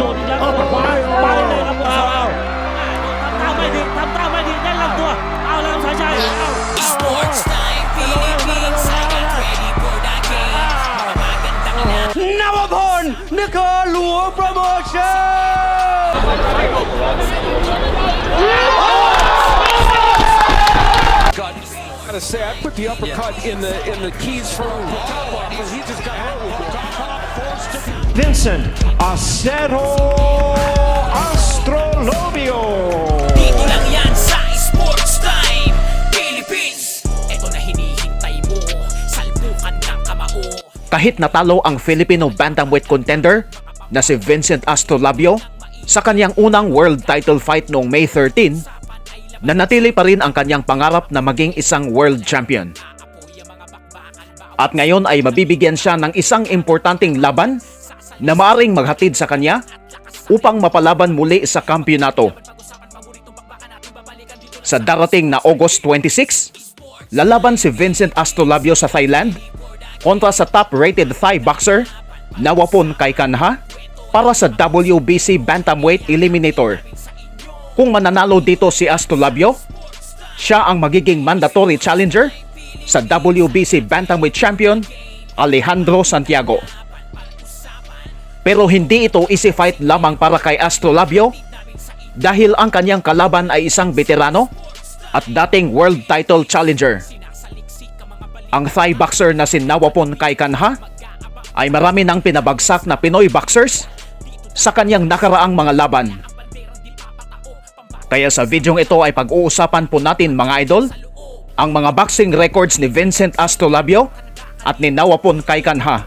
โดนอีกแล้วเอาครับไปไปเลยครับเอาเอาทำท่าไม่ดีทำท่าไม่ดีแน่นลำตัว เอาแล้วครับสายชัยเอา Sports time, Philippines. I got ready for that game. Mga magandang laban. นวพลนครหลวงโปรโมชั่น got. I gotta say, I put the uppercut in the in the keys for Watanabe because he just got hit with it. Vincent Acero Astrolobio. Dito lang yan sa Sports Time, Philippines. Ito na hinihintay mo, salpukan ng kamao. kahit natalo ang Filipino bantamweight contender na si Vincent Astrolabio sa kanyang unang world title fight noong May 13, nanatili pa rin ang kanyang pangarap na maging isang world champion. At ngayon ay mabibigyan siya ng isang importanteng laban na maaring maghatid sa kanya upang mapalaban muli sa kampyonato. Sa darating na August 26, lalaban si Vincent Astrolabio sa Thailand kontra sa top-rated Thai boxer Nawapon Kaikanha para sa WBC Bantamweight Eliminator. Kung mananalo dito si Astrolabio, siya ang magiging mandatory challenger sa WBC Bantamweight Champion Alejandro Santiago. Pero hindi ito easy fight lamang para kay Astrolabio dahil ang kanyang kalaban ay isang veterano at dating world title challenger. Ang Thai boxer na si Nawapon Kaikanha ay marami nang pinabagsak na Pinoy boxers sa kanyang nakaraang mga laban. Kaya sa videong ito ay pag-uusapan po natin mga idol ang mga boxing records ni Vincent Astrolabio at ni Nawapon Kaikanha.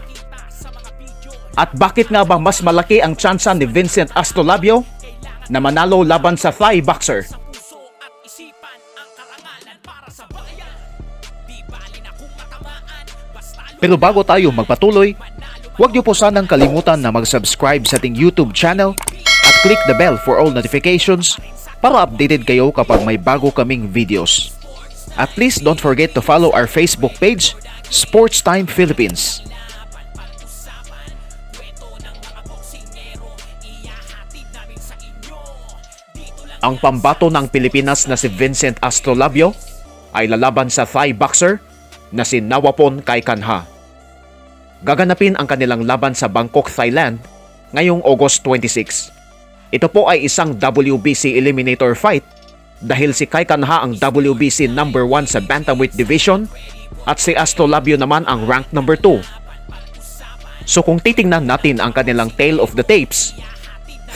At bakit nga ba mas malaki ang tsansa ni Vincent Astrolabio na manalo laban sa Thai boxer? Pero bago tayo magpatuloy, huwag niyo po sanang kalimutan na mag-subscribe sa ating YouTube channel at click the bell for all notifications para updated kayo kapag may bago kaming videos. At please don't forget to follow our Facebook page, Sports Time Philippines. Ang pambato ng Pilipinas na si Vincent Astrolabio ay lalaban sa Thai boxer na si Nawapon Kaikanha. Gaganapin ang kanilang laban sa Bangkok, Thailand ngayong August 26. Ito po ay isang WBC eliminator fight dahil si Kaikanha ang WBC number 1 sa Bantamweight Division at si Astrolabio naman ang rank number 2. So kung titingnan natin ang kanilang tail of the tapes,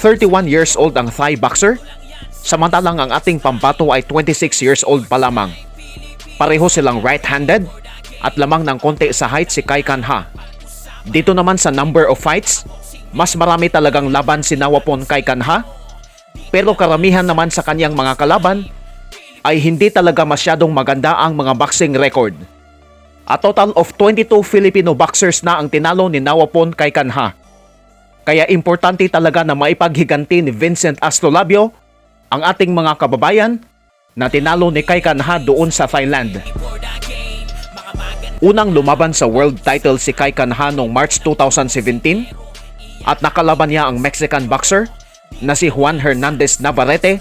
31 years old ang Thai boxer, samantalang ang ating pambato ay 26 years old pa lamang. Pareho silang right-handed at lamang ng konti sa height si Kai Kanha. Dito naman sa number of fights, mas marami talagang laban si Nawapon Kai Kanha, pero karamihan naman sa kanyang mga kalaban ay hindi talaga masyadong maganda ang mga boxing record. A total of 22 Filipino boxers na ang tinalo ni Nawapon Kai Kanha. Kaya importante talaga na maipaghiganti ni Vincent Astrolabio ang ating mga kababayan na tinalo ni Kai Kanha doon sa Thailand. Unang lumaban sa world title si Kai Kanha noong March 2017 at nakalaban niya ang Mexican boxer na si Juan Hernandez Navarrete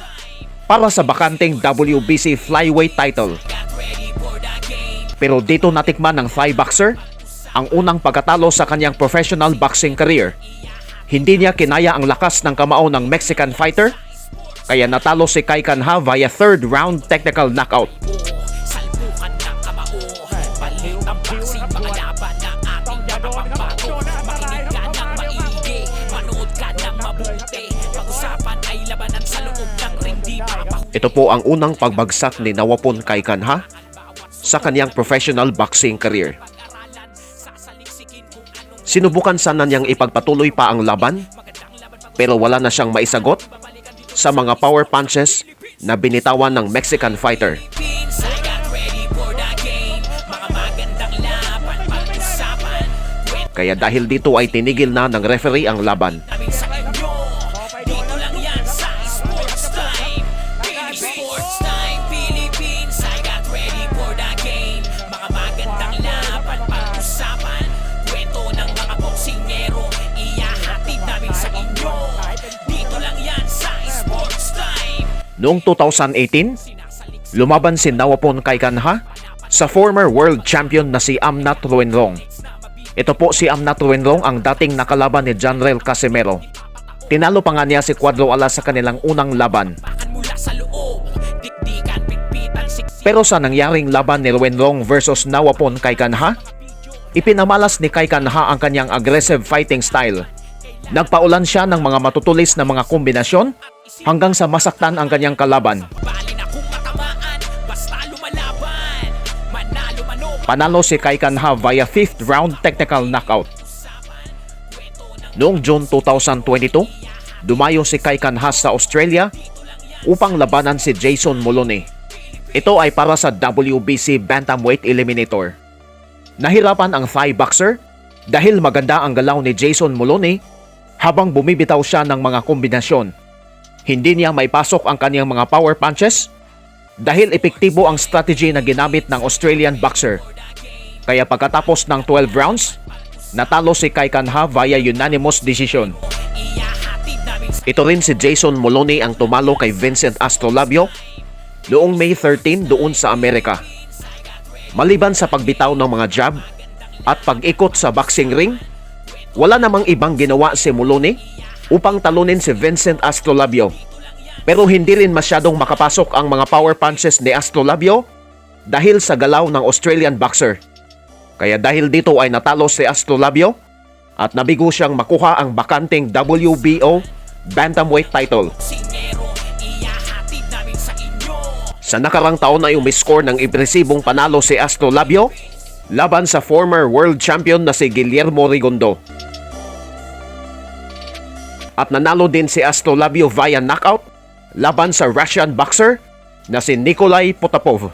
para sa bakanting WBC flyweight title. Pero dito natikman ng Thai boxer ang unang pagkatalo sa kanyang professional boxing career. Hindi niya kinaya ang lakas ng kamao ng Mexican fighter kaya natalo si Kai Kanha via third round technical knockout. Ito po ang unang pagbagsak ni Nawapon Kai Kanha sa kanyang professional boxing career. Sinubukan sana niyang ipagpatuloy pa ang laban pero wala na siyang maisagot sa mga power punches na binitawan ng Mexican fighter. Kaya dahil dito ay tinigil na ng referee ang laban. Noong 2018, lumaban si Nawapon kay Kanha sa former world champion na si Amnat Ruenrong. Ito po si Amnat Ruenrong ang dating nakalaban ni Janrel Casimero. Tinalo pa nga niya si Cuadro Alas sa kanilang unang laban. Pero sa nangyaring laban ni Ruenrong versus Nawapon kay Kanha, ipinamalas ni Kai Kanha ang kanyang aggressive fighting style. Nagpaulan siya ng mga matutulis na mga kombinasyon hanggang sa masaktan ang kanyang kalaban. Panalo si Kai Kanha via 5th round technical knockout. Noong June 2022, dumayo si Kai Kanha sa Australia upang labanan si Jason Moloney. Ito ay para sa WBC Bantamweight Eliminator. Nahirapan ang Thai boxer dahil maganda ang galaw ni Jason Moloney habang bumibitaw siya ng mga kombinasyon. Hindi niya may pasok ang kanyang mga power punches dahil epektibo ang strategy na ginamit ng Australian boxer. Kaya pagkatapos ng 12 rounds, natalo si Kai Kanha via unanimous decision. Ito rin si Jason Moloney ang tumalo kay Vincent Astrolabio noong May 13 doon sa Amerika. Maliban sa pagbitaw ng mga jab at pag-ikot sa boxing ring, wala namang ibang ginawa si Moloney upang talunin si Vincent Astrolabio. Pero hindi rin masyadong makapasok ang mga power punches ni Astrolabio dahil sa galaw ng Australian boxer. Kaya dahil dito ay natalo si Astrolabio at nabigo siyang makuha ang bakanting WBO Bantamweight title. Sa nakarang taon ay umiscore ng impresibong panalo si Astrolabio laban sa former world champion na si Guillermo Rigondo. At nanalo din si Astrolabio via knockout laban sa Russian boxer na si Nikolai Potapov.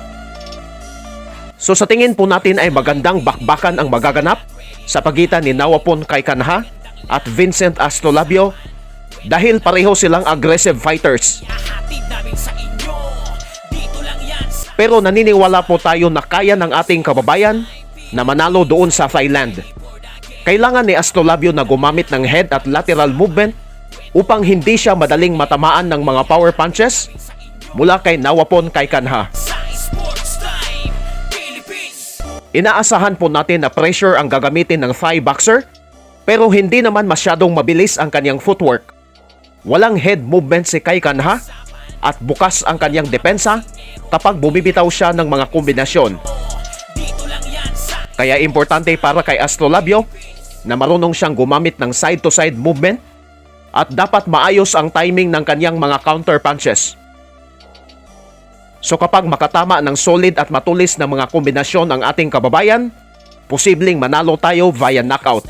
So sa tingin po natin ay magandang bakbakan ang magaganap sa pagitan ni Nawapon kay Kanha at Vincent Astrolabio dahil pareho silang aggressive fighters. Pero naniniwala po tayo na kaya ng ating kababayan na manalo doon sa Thailand. Kailangan ni Astrolabio na gumamit ng head at lateral movement upang hindi siya madaling matamaan ng mga power punches mula kay Nawapon kay Kanha. Inaasahan po natin na pressure ang gagamitin ng Thai boxer pero hindi naman masyadong mabilis ang kanyang footwork. Walang head movement si Kai Kanha at bukas ang kanyang depensa kapag bumibitaw siya ng mga kombinasyon. Kaya importante para kay Astrolabio na marunong siyang gumamit ng side-to-side movement at dapat maayos ang timing ng kanyang mga counter punches. So kapag makatama ng solid at matulis na mga kombinasyon ang ating kababayan, posibleng manalo tayo via knockout.